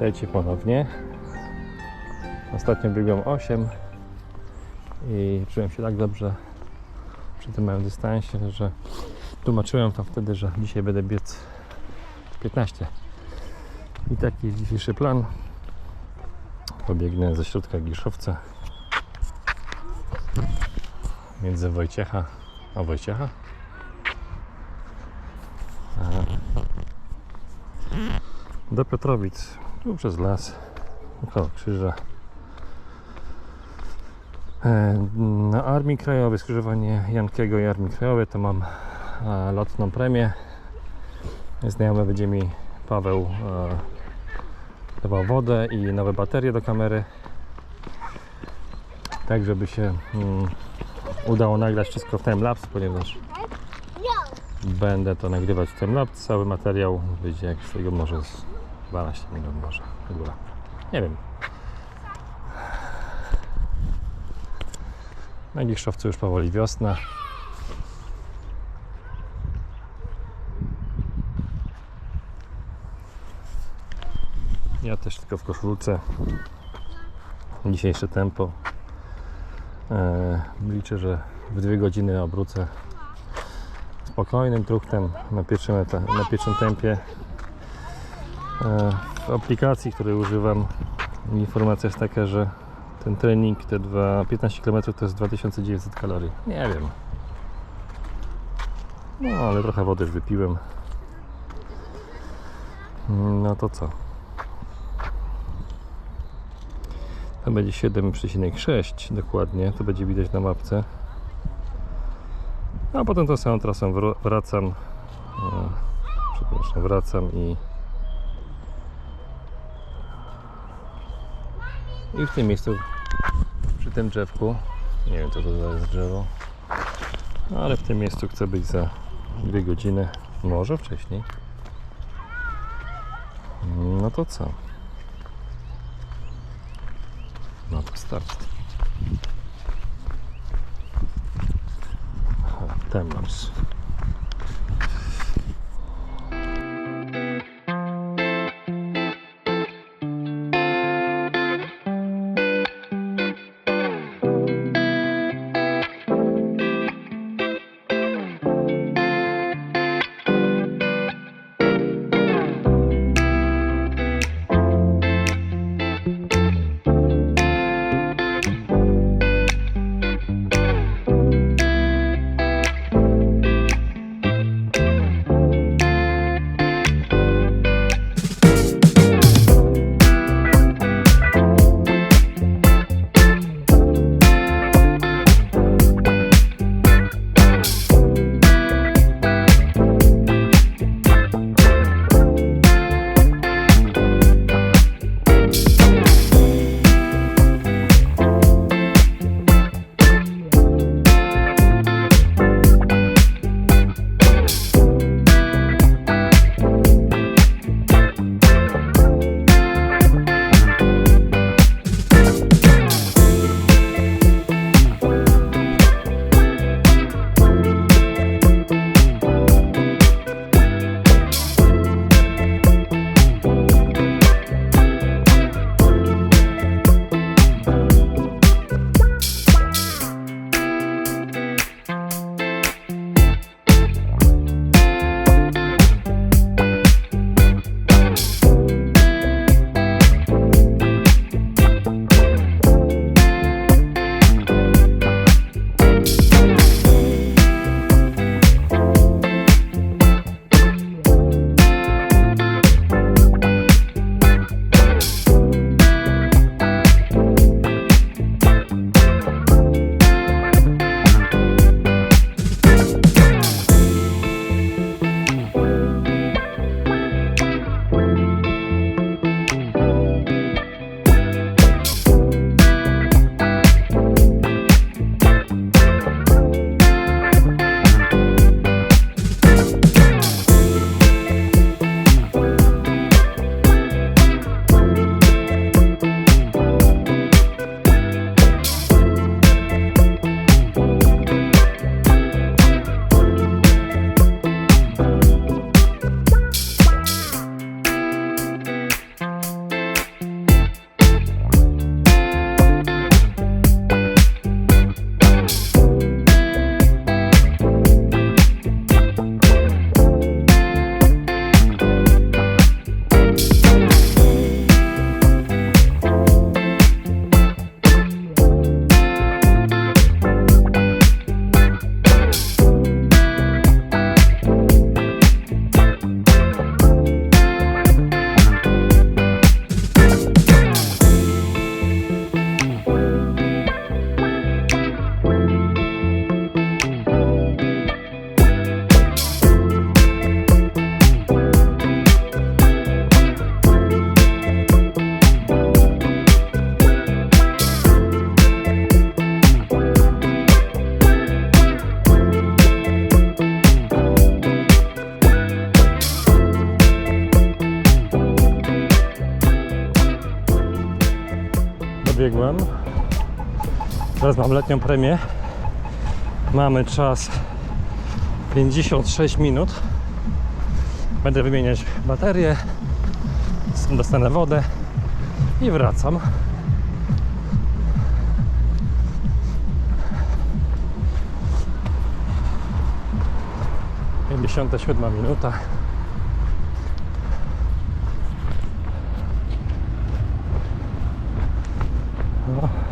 Witajcie ponownie. Ostatnio biegłem 8 i czułem się tak dobrze przy tym małym dystansie, że tłumaczyłem tam wtedy, że dzisiaj będę biec 15. I taki jest dzisiejszy plan. Pobiegnę ze środka Giszowca między Wojciecha a Wojciecha. do Petrowic, tu przez las, około krzyża. E, Na Armii Krajowej, skrzyżowanie Jankiego i Armii Krajowej, to mam e, lotną premię. Znajomy będzie mi Paweł e, dawał wodę i nowe baterie do kamery. Tak, żeby się mm, udało nagrać wszystko w timelapse, ponieważ będę to nagrywać w timelapse. Cały materiał wyjdzie jak z tego może z 12 minut może ogóle. Nie wiem. Na Giszowcu już powoli wiosna. Ja też tylko w koszulce. Dzisiejsze tempo. Eee, liczę, że w dwie godziny obrócę spokojnym truchtem na pierwszym, na pierwszym tempie. W aplikacji, której używam, informacja jest taka, że ten trening, te dwa, 15 km to jest 2900 kalorii. Nie wiem. No, ale trochę wody wypiłem. No to co? To będzie 7,6 dokładnie, to będzie widać na mapce. A potem tą samą trasą wr- wracam. E, przepraszam, wracam i I w tym miejscu, przy tym drzewku, nie wiem co to za drzewo, ale w tym miejscu chcę być za dwie godziny, może wcześniej. No to co? No to start. Aha, mam letnią premię. Mamy czas 56 minut. Będę wymieniać baterię. Dostanę wodę i wracam. Pięćdziesiąta siódma minuta. No.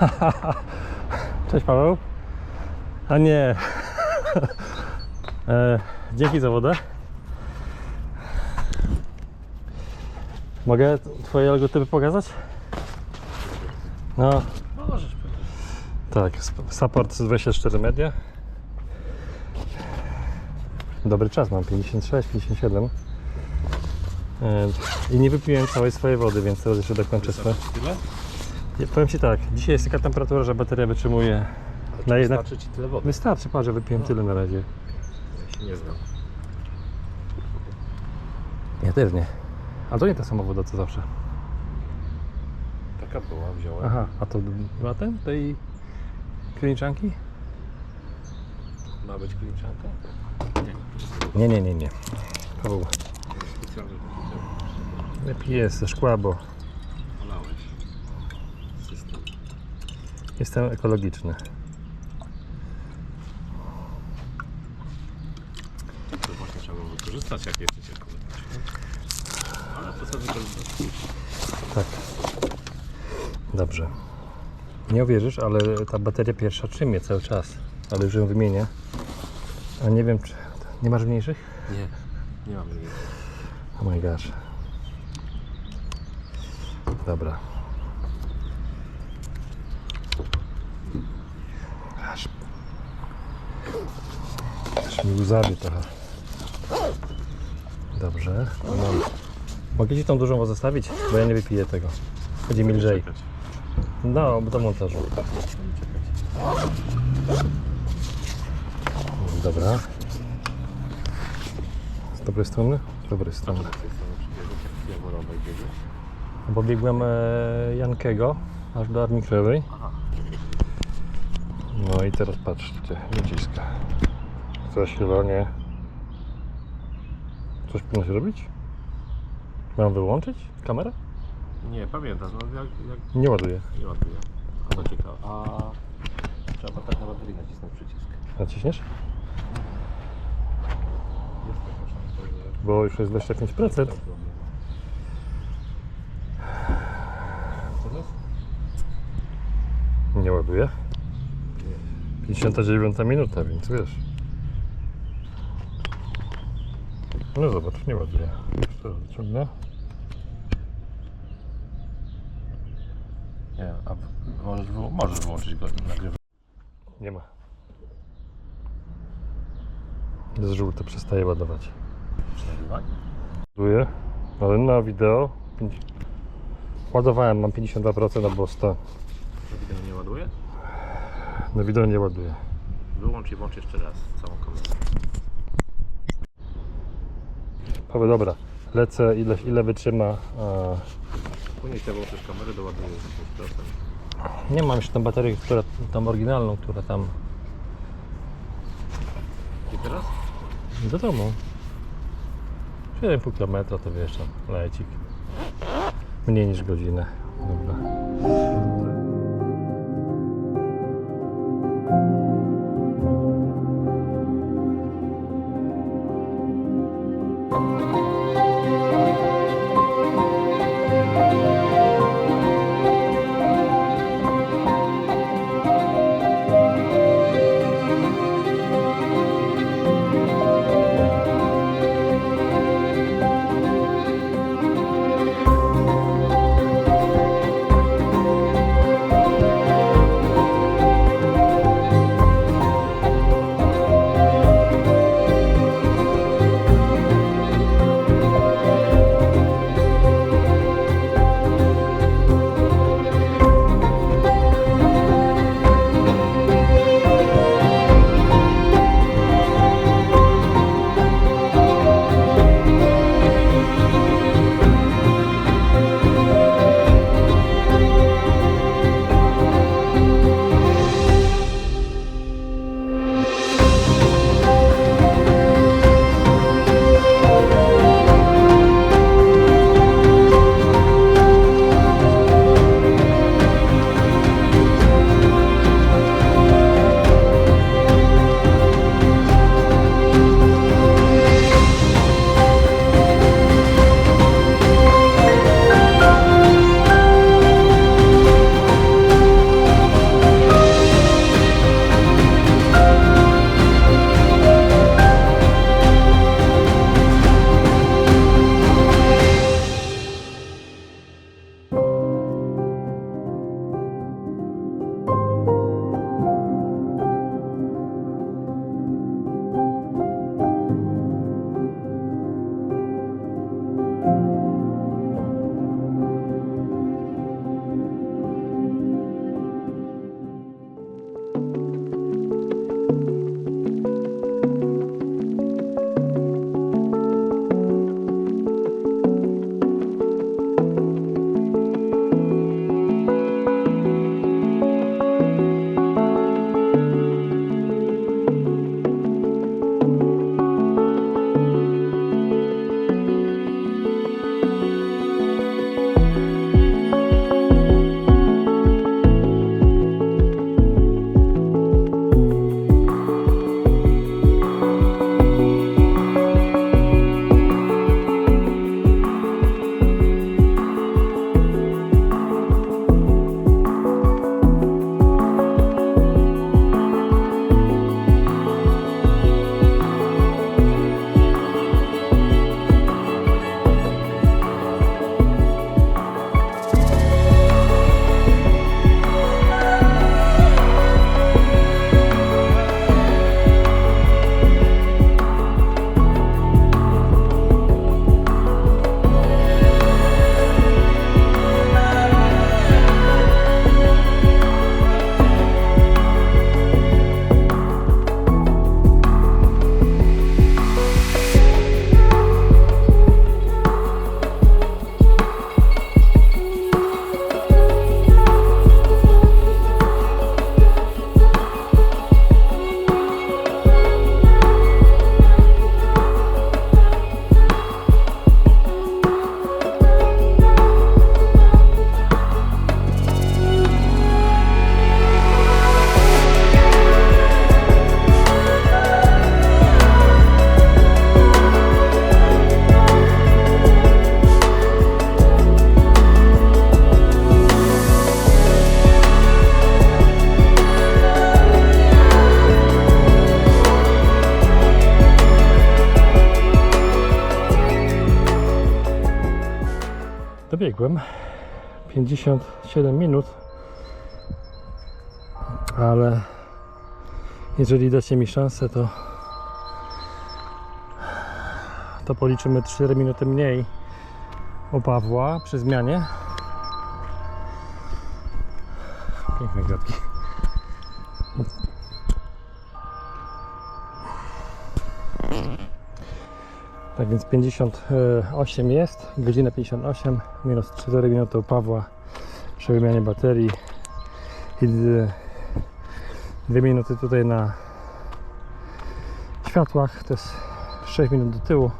Cześć Paweł. A nie. e, dzięki za wodę. Mogę twoje logotypy pokazać? No. Możesz Tak, support z 24 media. Dobry czas mam, 56, 57. E, I nie wypiłem całej swojej wody, więc teraz jeszcze dokończę swoje. Tyle? Ja Powiem Ci tak, dzisiaj jest taka temperatura, że bateria wytrzymuje na jednak... Wystarczy ci tyle wody. Wystarczy, patrz, że wypiłem tyle na razie. Ja się nie znam. Ja też nie. Ale to nie ta sama woda co zawsze. Taka była, wziąłem. Aha, a to była ten? Tej kliniczanki? Ma być kliczanka? Nie, nie, nie, nie. Paweł, Specjalnie lepiej jest ze szkła, bo jestem ekologiczny. To właśnie trzeba było wykorzystać, jak jesteś ekologiczny. Ale to sobie wykorzystać. Tak. Dobrze. Nie uwierzysz, ale ta bateria pierwsza trzymie cały czas. Ale już ją wymienię. A nie wiem, czy... Nie masz mniejszych? Nie, nie mam nic. Oh my gosh. Dobra. Mi łzawi trochę. Dobrze. Mam. Mogę Ci tą dużą zostawić? Bo ja nie wypiję tego. Będzie mi lżej. No, do montażu. Dobra. Z dobrej strony? Z dobrej strony. Biegłeś? Bo biegłem e, Jankego aż do Armii Krajowej. No i teraz patrzcie, wyciska. Zasilanie. Coś powinno się robić? Mam wyłączyć kamerę? Nie, pamiętam, no jak, jak Nie ładuję. nie ładuje. A to ciekawe. A trzeba tak na baterii nacisnąć przycisk. Naciśniesz? Jest taka szansa, że... Bo już jest 25%. Teraz? Nie ładuje. 59 minuta, więc wiesz. No zobacz, nie ładuje. Jeszcze raz wyciągnę. Nie, a możesz, wyło- możesz wyłączyć go nagrywanie. Nie ma. Jest żółte, przestaje ładować. Ładuje, ale na wideo pięć- ładowałem, mam 52%, albo 100. To wideo nie ładuje? Na wideo nie ładuje. Wyłącz i włącz jeszcze raz całą kamerę. Paweł, dobra, lecę, ile, ile wytrzyma. A, Później te włączysz kamerę, doładujesz 10%. nie mam jeszcze tą baterię, która, tą oryginalną, która tam I teraz? do domu. 7,5 km to wiesz, tam lecik. Mniej niż godzinę. Dobra. Dobiegłem 57 minut. Ale jeżeli dacie mi szansę to to policzymy 4 minuty mniej u Pawła przy zmianie więc 58 jest, godzina 58, minus 4 minuty u Pawła przy wymianie baterii i 2 minuty tutaj na światłach, to jest 6 minut do tyłu,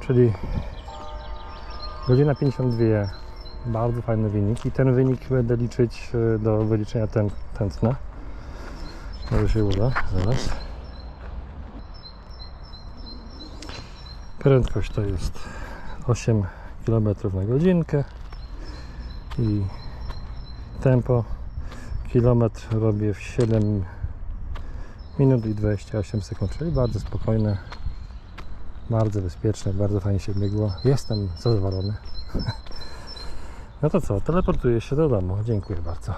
czyli godzina 52, bardzo fajny wynik i ten wynik będę liczyć e, do wyliczenia tętna. Może się uda, zaraz. Prędkość to jest 8 km na godzinkę i tempo kilometr robię w 7 minut i 28 sekund, czyli bardzo spokojne, bardzo bezpieczne, bardzo fajnie się biegło. Jestem zadowolony. No to co, teleportuję się do domu. Dziękuję bardzo.